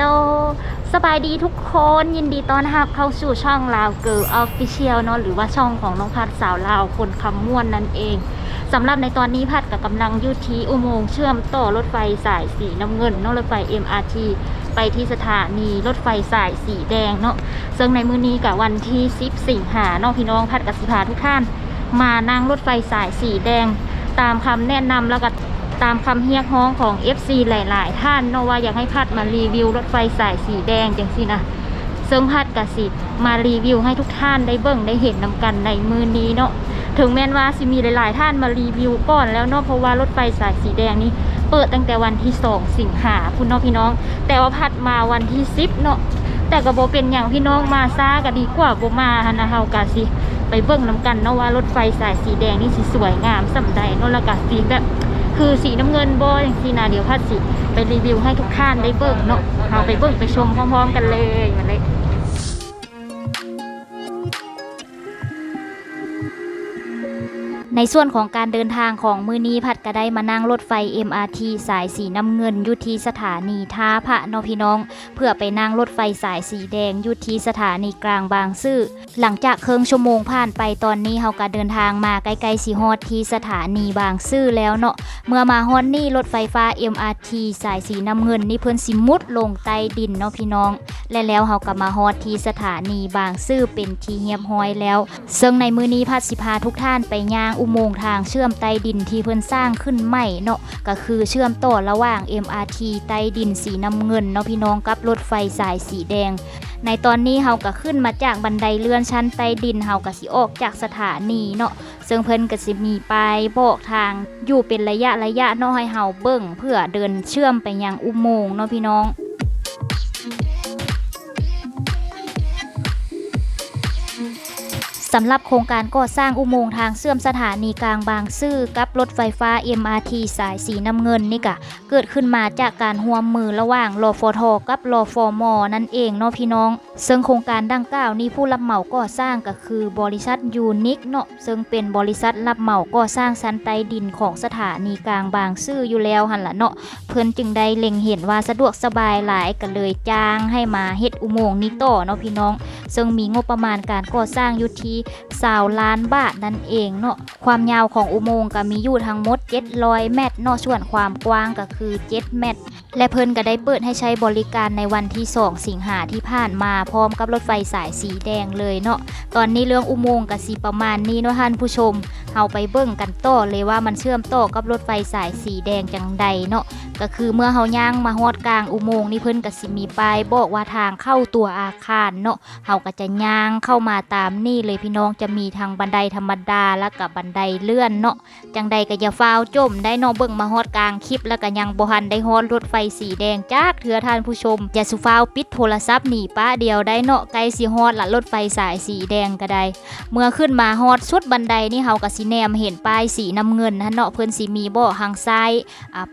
ลสบายดีทุกคนยินดีต้อนรับเข้าสู่ช่องลาวเกิร์ลออฟฟิเชียลเนาะหรือว่าช่องของน้องพัดสาวลาวคนคำม่วนนั่นเองสำหรับในตอนนี้พัดกับกำลังยุทีอุโมงค์เชื่อมต่อรถไฟสายสีน้ำเงินเนาะรถไฟ MRT ไปที่สถานีรถไฟสายสีแดงเนาะซึ่งในมื้อนี้กับวันที่ 10 สิงหาเนาะพี่น้องพัดกับสิพาทุกท่าน มานั่งรถไฟสายสีแดง ตามคำแนะนำแล้วก็ ตามคำเรียกร้องของ FC หลาย ๆ ท่านเนาะว่าอยากให้พัดมารีวิวรถไฟสายสีแดงจังสินะซึ่งพัดกสิมารีวิวให้ทุกท่านได้เบิ่งได้เห็นนำกันในมือนี้เนาะถึงแม้นว่าสิมีหลาย ๆ ท่านมารีวิวก่อนแล้วเนาะเพราะว่ารถไฟสายสีแดงนี้ เปิดตั้งแต่วันที่ 2 สิงหาคุณเนาะพี่น้อง แต่ว่าพัดมาวันที่ 10 เนาะแต่ก็บ่เป็นอย่างพี่น้องมาซ่าก็ดีกว่าบ่มาหันะเฮากะสิไปเบิ่งน้ำกันเนาะว่ารถไฟสายสีแดงนี่สิสวยงามสำใดเนาะล้วก็สีแบบ คือสีน้ำเงินบ่อย่างที่นาเดียวพัดสิไปรีวิวให้ทุกท่านได้เบิ่งเนาะเอาไปเบิ่งไปชมพร้อมๆกันเลยมาเลย ในส่วนของการเดินทางของมือนี้พัดก็ได้มานั่งรถไฟ MRT สายสีน้ำเงินอยุทีสถานีท่าพระนพี่น้อง เพื่อไปนั่งรถไฟสายสีแดงอยุทีสถานีกลางบางซื่อหลังจากเครื่องชั่วโมงผ่านไปตอนนี้เฮาก็เดินทางมาใกล้ๆสีฮอดที่สถานีบางซื่อแล้วเนาะเมื่อมาฮอดนี่รถไฟฟ้า MRT สายสีน้ำเงินนี่เพิ่นสิมุดลงใต้ดินเนาะพี่น้อง และแล้วเฮาก็มาฮอดที่สถานีบางซื่อเป็นที่เงียบห้อยแล้ว ซึ่งในมื้อนี้พัดสิพาทุกท่านไปย่างอุโมงค์ทางเชื่อมใต้ดินที่เพิ่นสร้างขึ้นใหม่เนาะก็คือเชื่อมต่อระหว่าง MRT ใต้ดินสีน้ำเงินเนาะพี่น้องกับรถไฟสายสีแดง ในตอนนี้เฮาก็ขึ้นมาจากบันไดเลื่อนชั้นใต้ดินเฮาก็สิออกจากสถานีเนาะซึ่งเพิ่นก็สิมีป้ายบอกทางอยู่เป็นระยะระยะเนาะให้เฮาเบิ่งเพื่อเดินเชื่อมไปยังอุโมงค์เนาะพี่น้อง สำหรับโครงการก่อสร้างอุโมงค์ทางเชื่อมสถานีกลางบางซื่อกับรถไฟฟ้า MRT สายสีน้ำเงินนี่กะเกิดขึ้นมาจากการร่วมมือระหว่างรฟทกับรฟมนั่นเองเนาะพี่น้อง ซึ่งโครงการดังกล่าวนี้ผู้รับเหมาก่อสร้างก็คือบริษัทยูนิคเนาะซึ่งเป็นบริษัทรับเหมาก่อสร้างชั้นใต้ดินของสถานีกลางบางซื่ออยู่แล้วหันละเนาะเพิ่นจึงได้เล็งเห็นว่าสะดวกสบายหลายก็เลยจ้างให้มาเฮ็ดอุโมงค์นี้ต่อเนาะพี่น้อง ซึ่งมีงบประมาณการก่อสร้างอยู่ที่20ล้านบาทนั่นเองเนาะความยาวของอุโมงค์ก็มีอยู่ทั้งหมด 700 เมตรเนาะส่วนความกว้างก็คือ 7 เมตร และเพิ่นก็ได้เปิดให้ใช้บริการในวันที่ 2 สิงหาที่ผ่านมาพร้อมกับรถไฟสายสีแดงเลยเนาะตอนนี้เรื่องอุโมงค์ก็สิประมาณนี้เนาะท่านผู้ชมเฮาไปเบิ่งกันต่อเลยว่ามันเชื่อมต่อกับรถไฟสายสีแดงจังใดเนาะก็คือเมื่อเฮาย่างมาฮอดกลางอุโมงค์นี่เพิ่นก็สิมีป้ายบอกว่าทางเข้าตัวอาคารเนาะเฮาก็จะย่างเข้ามาตามนี่เลยพี่น้องจะมีทางบันไดธรรมดาแล้วก็บันไดเลื่อนเนาะจังใดก็อย่าฟ้าวจมได้นาะเบิ่งมาฮอดกลางคลิป แล้วก็ยังบ่ทันได้ฮอดรถไฟสีแดงจากเถือท่านผู้ชมอย่าสุฟ้าวปิดโทรศัพท์หนีป้าเดียวได้เนาะใกลสิฮอดละรถไฟสายสีแดงก็ได้ เมื่อขึ้นมาฮอดสุดบันไดนี่เฮาก็สิแนมเห็นป้ายสีน้ำเงินนะเนาะเพิ่อนสิมีบ่อทางซ้าย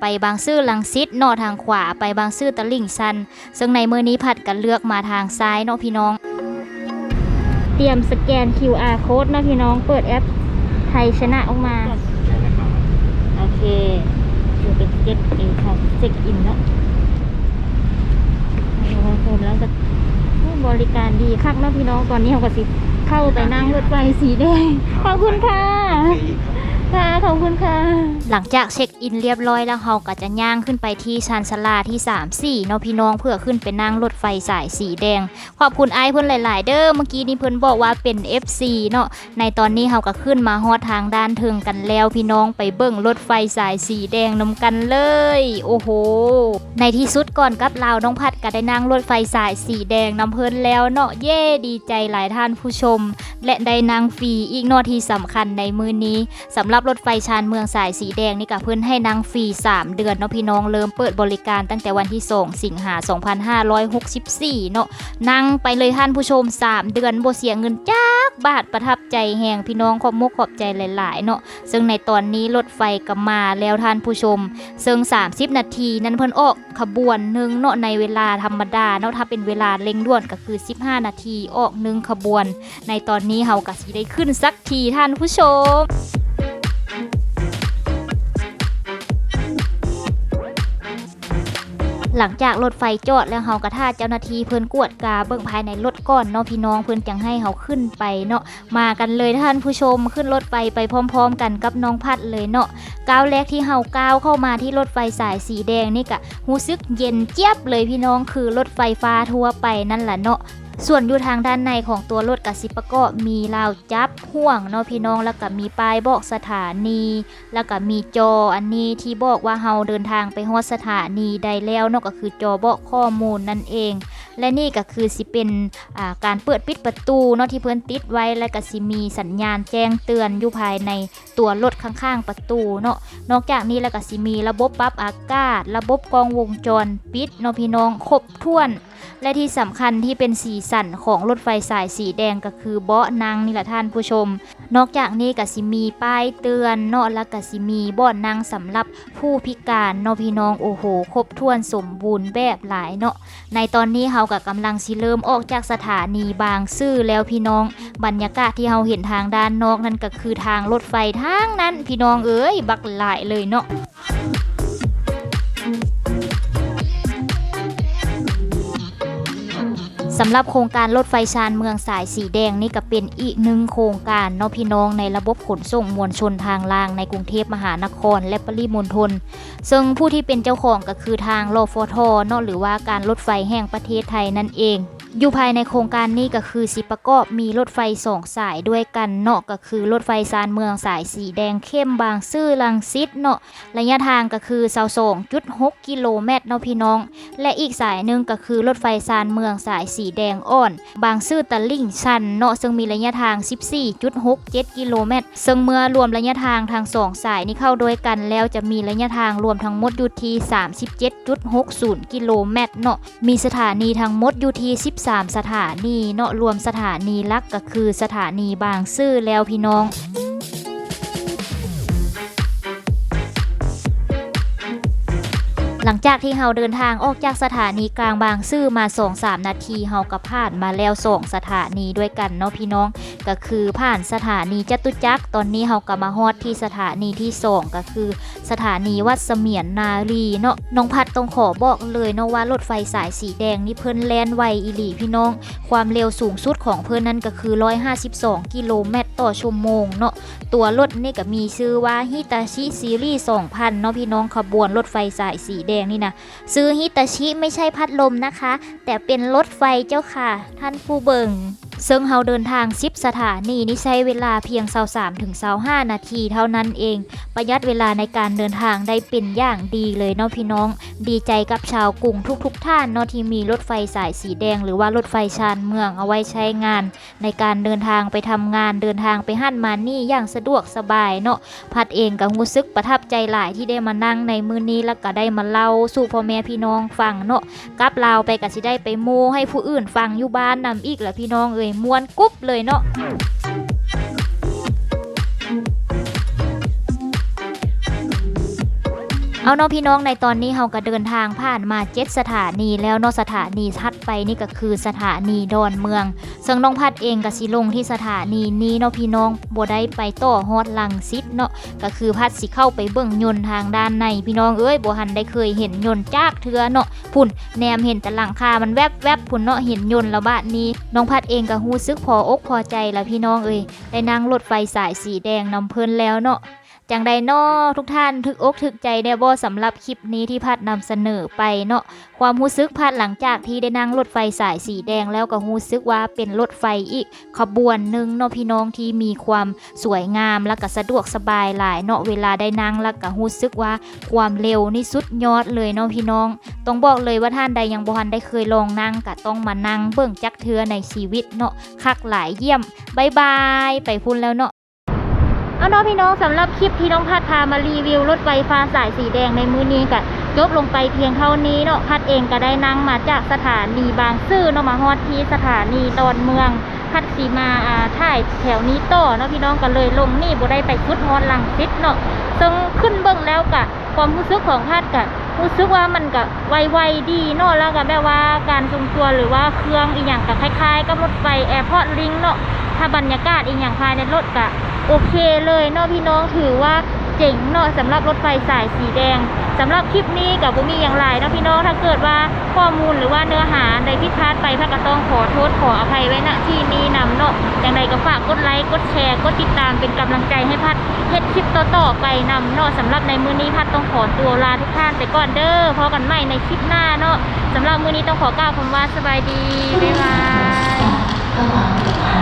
ไปบางซื่อลังซิดเนาะทางขวาไปบางซื่อตะลิ่งชัน ซึ่งในมือนี้ผัดกันเลือกมาทางซ้ายเนาะพี่น้อง รียมสแกน QR code นาะพี่น้องเปิดแอปไทยชนะออกมา โอเคดูเป็นเก็ตเองค่ะเช็คอินแล้วโอ้โหแล้วก็บริการดีคักนาะพี่น้องตอนนี้เขาก็สิเข้าไปนั่งรถไฟสีแดงขอบคุณค่ะ ค่ะ ขอบคุณค่ะ หลังจากเช็คอินเรียบร้อยแล้วเราก็จะย่างขึ้นไปที่ชานชาลาที่ 3 4เนาะพี่น้องเพื่อขึ้นไปนั่งรถไฟสายสีแดง ขอบคุณไอ้เพิ่อนหลาย ๆ เด้อเมื่อกี้นี้เพิ่อนบอกว่าเป็น FC เนาะในตอนนี้เราก็ขึ้นมาฮอดทางด้านเทิงกันแล้วพี่น้องไปเบิ่งรถไฟสายสีแดงนำกันเลย โอ้โห ในที่สุดก่อนกับเราวน้องพัดก็ได้นั่งรถไฟสายสีแดงนำเพิ่นแล้วเนาะเย่ดีใจหลายท่านผู้ชม และได้นั่งฟรีอีกนาที่สำคัญในมือนี้สำหรับรถไฟชานเมืองสายสีแดงนี่ก็เพิ่นให้นั่งฟรี 3 เดือนเนาะพี่น้องเริ่มเปิดบริการตั้งแต่วันที่ 2 สิงหา 2564 เนาะนั่งไปเลยท่านผู้ชม 3 เดือนบ่เสียเงินจักบาทประทับใจแหงพี่น้องขอบมุกขอบใจหลาย ๆ เนาะซึ่งในตอนนี้รถไฟก็มาแล้วท่านผู้ชม ซึ่ง 30 นาทีนั้นเพิ่นออกขบวนหนึ่งเนาะในเวลาธรรมดาเนาะถ้าเป็นเวลาเร่งด่วนก็คือ 15 นาทีออกหนึ่งขบวน ในตอนนี้เฮาก็สิได้ขึ้นสักทีท่านผู้ชม หลังจากรถไฟจอดแล้วเฮาก็ท่าเจ้าหน้าที่เพิ่นกวดกาเบิ่งภายในรถก่อนเนาะพี่น้องเพิ่นจังให้เฮาขึ้นไปเนาะมากันเลยท่านผู้ชมขึ้นรถไฟไปพร้อม ๆ กันกับน้องพัดเลยเนาะก้าวแรกที่เฮาก้าวเข้ามาที่รถไฟสายสีแดงนี่กะรู้สึกเย็นเจี๊ยบเลยพี่น้องคือรถไฟฟ้าทั่วไปนั่นแหละเนาะ ส่วนอยู่ทางด้านในของตัวรถกสิปก็มีราวจับห่วงเนาะพี่น้องแล้วก็มีป้ายบอกสถานี แล้วก็มีจออันนี้ที่บอกว่าเฮาเดินทางไปฮอดสถานีใดแล้วเนาะก็คือจอบอกข้อมูลนั่นเอง และนี่ก็คือสิเป็นการเปิดปิดประตูเนาะที่เพิ่อนติดไว้และก็สิมีสัญญาณแจ้งเตือนอยู่ภายในตัวรถข้างๆประตูเนาะนอกจากนี้แล้วก็สิมีระบบปรับอากาศ ระบบกลองวงจรปิดเนาะพี่น้องครบถ้วน และที่สำคัญที่เป็นสีสันของรถไฟสายสีแดงก็คือเบาะนั่งนี่แหละท่านผู้ชม นอกจากนี้ก็สิมีป้ายเตือนเนาะแล้วก็สิมีเบาะนั่งสำหรับผู้พิการเนาะพี่น้องโอ้โห ครบถ้วนสมบูรณ์แบบหลายเนาะในตอนนี้เฮาก็กำลังสิเริ่มออกจากสถานีบางซื่อแล้วพี่น้อง บรรยากาศที่เฮาเห็นทางด้านนอกนั่นก็คือทางรถไฟทางนั้นพี่น้องเอ้ยบักหลายเลยเนาะ สำหรับโครงการรถไฟชานเมืองสายสีแดงนี่ก็เป็นอีกหนึ่งโครงการเนาะพี่น้องในระบบขนส่งมวลชนทางรางในกรุงเทพมหานคร และปริมณฑลซึ่งผู้ที่เป็นเจ้าของก็คือทางรฟทเนาะหรือว่าการรถไฟแห่งประเทศไทยนั่นเอง อยู่ภายในโครงการนี้ก็คือสิประกอบมีรถไฟสองสายด้วยกันเนาะก็คือรถไฟชานเมืองสายสีแดงเข้มบางซื่อลังสิตเนาะระยะทางก็คือ22.6กิโลเมตรเนาะพี่น้อง และอีกสายหนึ่งก็คือรถไฟซานเมืองสายสีแดงอ่อน บางซื่อตะลิ่งชันเนาะซึ่งมีระยะทาง 14.67กิโลเมตรซึ่งเมื่อรวมระยะทางทางสองสายนี้เข้าด้วยกันแล้วจะมีระยะทางรวมทั้งหมดอยู่ที่37.60กิโลเมตรเนาะมีสถานีทั้งหมดอยู่ที่13 สถานีเนาะรวมสถานีลักก็คือสถานีบางซื่อแล้วพี่น้อง หลังจากที่เฮาเดินทางออกจากสถานีกลางบางซื่อมา2-3นาทีเฮาก็ผ่านมาแล้วสองสถานีด้วยกันเนาะพี่น้อง ก็คือผ่านสถานีจตุจักรตอนนี้เฮาก็มาฮอดที่สถานีที่2ก็คือ สถานีวัดเสมียนนารีเนาะน้องพัดต้องขอบอกเลยเนาะว่ารถไฟสายสีแดงนี่เพิ่นแล่นไวอีหลีพี่น้อง ความเร็วสูงสุดของเพิ่นนั่นก็คือ 152 กิโลเมตรต่อชั่วโมงเนาะตัวรถนี่ก็มีชื่อว่าฮิตาชิซีรีส์2000เนาะพี่น้องขบวนรถไฟสายสีแดงนี่นะซื้อฮิตาชิไม่ใช่พัดลมนะคะ แต่เป็นรถไฟเจ้าค่ะ ท่านผู้เบิ่ง ซึ่งเฮาเดินทาง10สถานีนี่ใช้เวลาเพียง23ถึง25นาทีเท่านั้นเอง ประหยัดเวลาในการเดินทางได้เป็นอย่างดีเลยเนาะพี่น้อง ดีใจกับชาวกรุงทุกๆทท่านเนาะที่มีรถไฟสายสีแดง หรือว่ารถไฟชานเมืองเอาไว้ใช้งาน ในการเดินทางไปทำงานเดินทางไปหั่นมานี่อย่างสะดวกสบายเนาะพัดเองก็รู้สึกประทับใจหลายที่ได้มานั่งในมือนี้แล้วก็ได้มาเล่าสู่พ่อแม่พี่น้องฟังเนาะกลับลาวไปก็สิได้ไปโมให้ผู้อื่นฟังอยู่บ้านนำอีกแหละพี่น้องเอ้ยมวนกุ๊บเลยเนาะเอาเนาะพี่น้องในตอนนี้เฮาก็เดินทางผ่านมาเจ็ดสถานีแล้วเนาะสถานีทัด ไปนี่ก็คือสถานีดอนเมือง ซึ่งน้องพัดเองก็สิลงที่สถานีนี้เนาะพี่น้องบ่ได้ไปต่อฮอดลังสิตเนาะก็คือพัดสิเข้าไปเบิ่งยนต์ทางด้านในพี่น้องเอ้ยบ่หันได้เคยเห็นยนต์จากเทือเนาะพุ่นแนมเห็นแต่หลังคา มันแวบๆพุ่นเนาะเห็นยนต์แล้วบาดนี้ น้องพัดเองก็รู้สึกพออกพอใจแล้วพี่น้องเอ้ยได้นั่งรถไฟสายสีแดงนำเพิ่นแล้วเนาะ จังใดเนาะทุกท่านถึกอกถึกใจแน่บ่สำหรับคลิปนี้ที่พัดนำเสนอไปเนาะความรู้สึกพัดหลังจากที่ได้นั่งรถไฟสายสีแดงแล้วก็รู้สึกว่าเป็นรถไฟอีก ขบวนหนึ่งเนาะพี่น้องที่มีความสวยงามและก็สะดวกสบายหลายเนาะเวลาได้นั่งแล้วก็รู้สึกว่าความเร็วนี่สุดยอดเลยเนาะพี่น้อง ต้องบอกเลยว่าท่านใดยังบ่ทันได้เคยลองนั่งก็ต้องมานั่งเบิ่งจักเทือในชีวิตเนาะคักหลายเยี่ยมบายบายไปพุ่นแล้วเนาะ เอาเนาะพี่น้องสำหรับคลิปที่น้องพัดพามารีวิวรถไฟฟ้าสายสีแดงในมือนี้ก็จบลงไปเพียงเท่านี้เนาะพัดเองก็ได้นั่งมาจากสถานีบางซื่อเนาะมาฮอดที่สถานีดอนเมือง พัดสีมาอ่าถ่ายแถวนี้ต่อเนาะพี่น้องก็เลยลงนี่บ่ได้ไปชุดฮอดลังสิตเนาะซึ่งขึ้นเบิ่งแล้วกะความรู้สึกของพัดกะรู้สึกว่ามันก็ไวๆดีเนาะแล้วก็แบบว่าการทรงตัวหรือว่าเครื่องอีหยังก็คล้ายๆ กับรถไฟแอร์พอร์ตลิงเนาะถ้าบรรยากาศอีหยังภายในรถกะ โอเคเลยเนาะพี่น้องถือว่าเจ๋งเนาะสำหรับรถไฟสายสีแดงสำหรับคลิปนี้กับบุมีอย่างไรเนาะพี่น้องถ้าเกิดว่าข้อมูลหรือว่าเนื้อหาใดผิดพลาดไปพักก็ต้องขอโทษขออภัยไว้ณที่นี้นำเนาะอย่างไรก็ฝากกดไลค์กดแชร์กดติดตามเป็นกำลังใจให้พัดเฮ็ดคลิปต่อๆไปนำเนาะสำหรับในมือนี้พัดต้องขอตัวลาทุกท่านไปก่อนเด้อพอกันใหม่ในคลิปหน้าเนาะสำหรับมือนี้ต้องขอกล่าวคำว่าสบายดีบ๊ายบาย